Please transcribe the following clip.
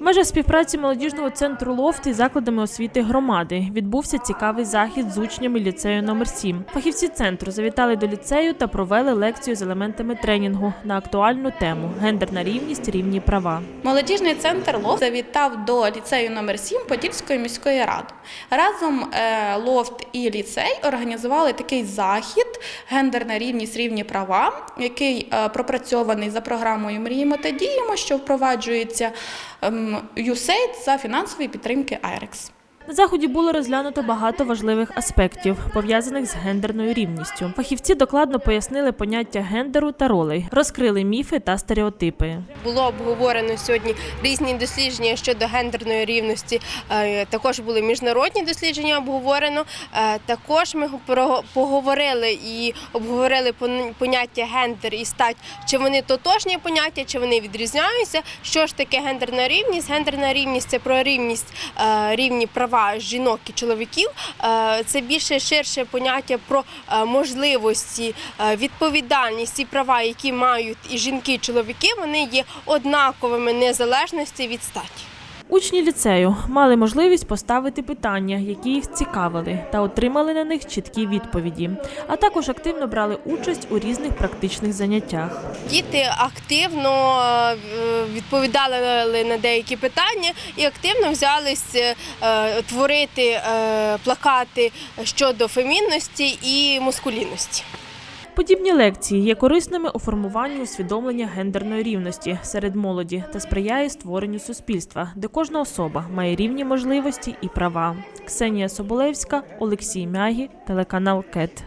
В межах співпраці молодіжного центру «Лофт» із закладами освіти громади відбувся цікавий захід з учнями ліцею номер 7 Фахівці центру завітали до ліцею та провели лекцію з елементами тренінгу на актуальну тему гендерна рівність, рівні права. Молодіжний центр «Лофт» завітав до ліцею номер 7 Подільської міської ради. Разом е, «Лофт» і ліцей організували такий захід «Гендерна рівність, рівні права», який е, пропрацьований за програмою «Мріємо та діємо», що впроваджується ем, USAID за фінансової підтримки IREX. На заході було розглянуто багато важливих аспектів, пов'язаних з гендерною рівністю. Фахівці докладно пояснили поняття гендеру та ролей, розкрили міфи та стереотипи. Було обговорено сьогодні різні дослідження щодо гендерної рівності. Е, Також були міжнародні дослідження обговорено. Е, Також ми поговорили і обговорили поняття гендер і стать, чи вони тотожні поняття, чи вони відрізняються. Що ж таке гендерна рівність? Гендерна рівність це про рівність е, рівні права жінок і чоловіків. Е, Це більше ширше поняття про е, можливості, е, відповідальність і права, які мають і жінки, і чоловіки, вони є однаковими незалежності від статі. Учні ліцею мали можливість поставити питання, які їх цікавили, та отримали на них чіткі відповіді. А також активно брали участь у різних практичних заняттях. Діти активно відповідали на деякі питання і активно взялись е, творити е, плакати щодо фемінності і мускулінності. Подібні лекції є корисними у формуванні усвідомлення гендерної рівності серед молоді та сприяє створенню суспільства, де кожна особа має рівні можливості і права. Ксенія Соболевська, Олексій Мягі, телеканал КЕТ.